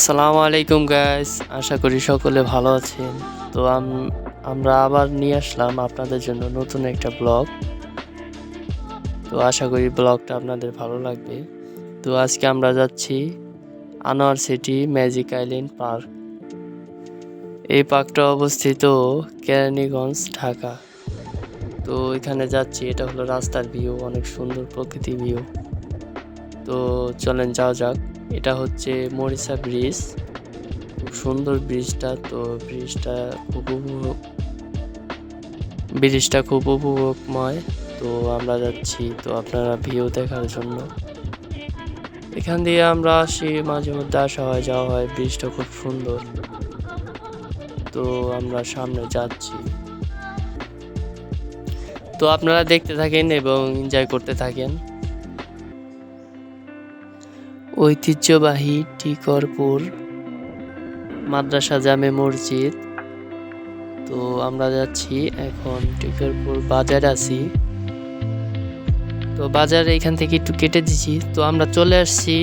আসসালামু আলাইকুম গাইস আশা করি সকলে ভালো আছেন। তো আমরা আবার নিয়ে আসলাম আপনাদের জন্য নতুন একটা ব্লগ তো আশা করি ব্লগটা আপনাদের ভালো লাগবে। তো আজকে আমরা যাচ্ছি Anwar City Magic Island Park. এই পার্কটা অবস্থিত কেরানীগঞ্জ, ঢাকা। তো এখানে যাচ্ছি, এটা হলো রাস্তার ভিউ অনেক সুন্দর প্রকৃতি ভিউ তো চলেন যাওয়া যাক। এটা হচ্ছে মরিসা ব্রিজ। খুব সুন্দর ব্রিজটা, তো ব্রিজটা খুব উপভোগ ব্রিজটা খুব উপভোগময়। তো আমরা যাচ্ছি, তো আপনারা ভিউ দেখার জন্য। এখান দিয়ে আমরা আসি, মাঝে মধ্যে আসা হয়, যাওয়া হয়, ব্রিজটা খুব সুন্দর। তো আমরা সামনে যাচ্ছি। তো আপনারা দেখতে থাকেন এবং এনজয় করতে থাকেন। ঐতিহ্যবাহী টিকরপুর মাদ্রাসা জামে মসজিদ। তো আমরা যাচ্ছি এখন টিকরপুর বাজার আছি। তো বাজার এখান থেকে একটু কেটে দিছি। তো আমরা চলে আসছি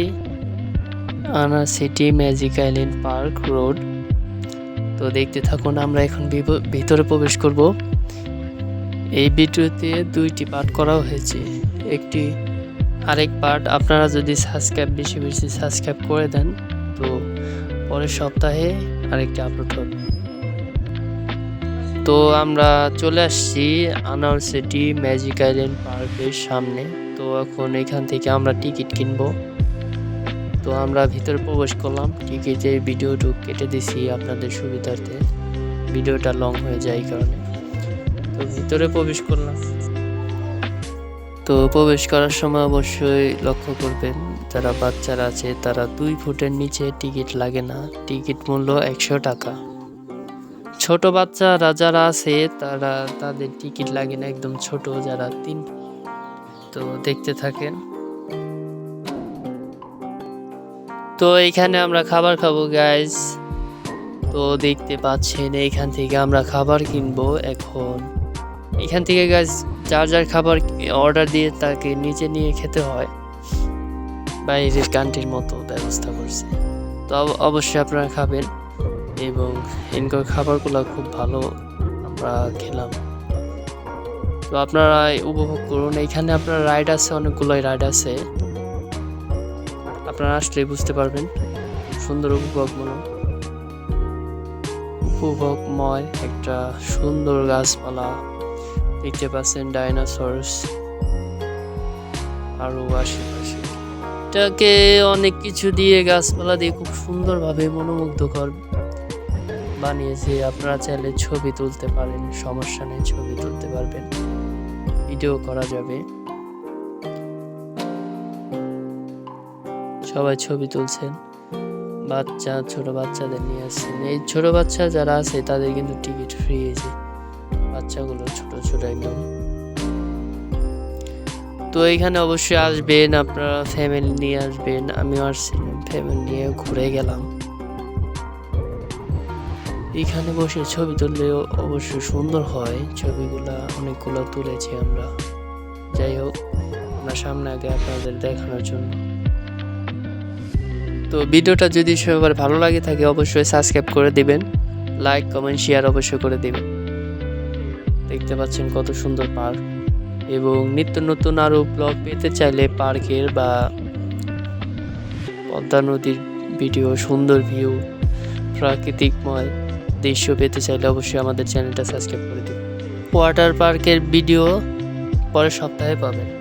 আনা city magic island park road. তো দেখতে থাকুন, আমরা এখন ভিতরে প্রবেশ করব। এই ভিডিওতে দুইটি পার্ট করা হয়েছে। একটি আরেক পার্ট আপনারা যদি সাবস্ক্রাইব বেশি বেশি সাবস্ক্রাইব করে দেন, তো পরের সপ্তাহে আরেকটি আপলোড হবে। তো আমরা চলে আসছি আনার সিটি ম্যাজিক আইল্যান্ড পার্কের সামনে। তো এখন এখান থেকে আমরা টিকিট কিনবো। তো আমরা ভিতরে প্রবেশ করলাম। টিকিটের ভিডিওটুক কেটে দিছি আপনাদের সুবিধার্থে। ভিডিওটা লং হয়ে যায় কারণে। তো ভিতরে প্রবেশ করলাম। তো প্রবেশ করার সময় অবশ্যই লক্ষ্য করবেন, যারা বাচ্চারা আছে তারা দুই ফুটের নিচে টিকিট লাগে না। টিকিট মূল্য একশো টাকা। ছোট বাচ্চারা যারা আছে তারা, তাদের টিকিট লাগে না, একদম ছোট যারা তিন তো দেখতে থাকেন। তো এইখানে আমরা খাবার খাব গাইজ তো দেখতে পাচ্ছেন এইখান থেকে আমরা খাবার কিনবো এখন। এখান থেকে গাছ যার যার খাবার অর্ডার দিয়ে তাকে নিচে নিয়ে খেতে হয়। বাইরের কান্ট্রির মতো ব্যবস্থা করছে। তো অবশ্যই আপনারা খাবেন এবং এনকর খাবারগুলো খুব ভালো আমরা খেলাম। তো আপনারা উপভোগ করুন। এখানে আপনার রাইড আছে, অনেকগুলোই রাইড আছে। আপনারা আসলে বুঝতে পারবেন। সুন্দর উপভোগমূলক। উপভোগময় একটা সুন্দর গাছপালা। দেখতে পাচ্ছেন ডাইনোসরস আরও আশেপাশে এটাকে অনেক কিছু দিয়ে গাছপালা দিয়ে খুব সুন্দরভাবে মনোমুগ্ধকর বানিয়েছে। আপনারা চাইলে ছবি তুলতে পারেন, সমস্যা নেই, ছবি তুলতে পারবেন। ভিডিও করা যাবে। সবাই ছবি তুলছেন। বাচ্চা, ছোট বাচ্চাদের নিয়ে আসছেন। এই ছোট বাচ্চা যারা আছে, তাদের কিন্তু টিকিট ফ্রি আছে বাচ্চাগুলো ছোট ছোট একদম। তো এখানে অবশ্যই আসবেন, আপনারা ফ্যামিলি নিয়ে আসবেন, আমিও আসছিলাম ফ্যামিলি নিয়ে ঘুরে গেলাম। এখানে বসে ছবি তুললেও অবশ্যই সুন্দর হয়, ছবিগুলা অনেকগুলো তুলেছি আমরা। যাই হোক, আমরা সামনে আগে আপনাদের দেখানোর জন্য। তো ভিডিওটা যদি সবার ভালো লাগে থাকে, অবশ্যই সাবস্ক্রাইব করে দিবেন, লাইক, কমেন্ট শেয়ার অবশ্যই করে দিবেন। দেখতে পাচ্ছেন কত সুন্দর পার্ক। এবং নিত্য নতুন আরও ব্লগ পেতে চাইলে পার্কের বা পদ্মা নদীর ভিডিও, সুন্দর ভিউ, প্রাকৃতিকময় দৃশ্য পেতে চাইলে অবশ্যই আমাদের চ্যানেলটা সাবস্ক্রাইব করে দিন। ওয়াটার পার্কের ভিডিও পরের সপ্তাহে পাবেন।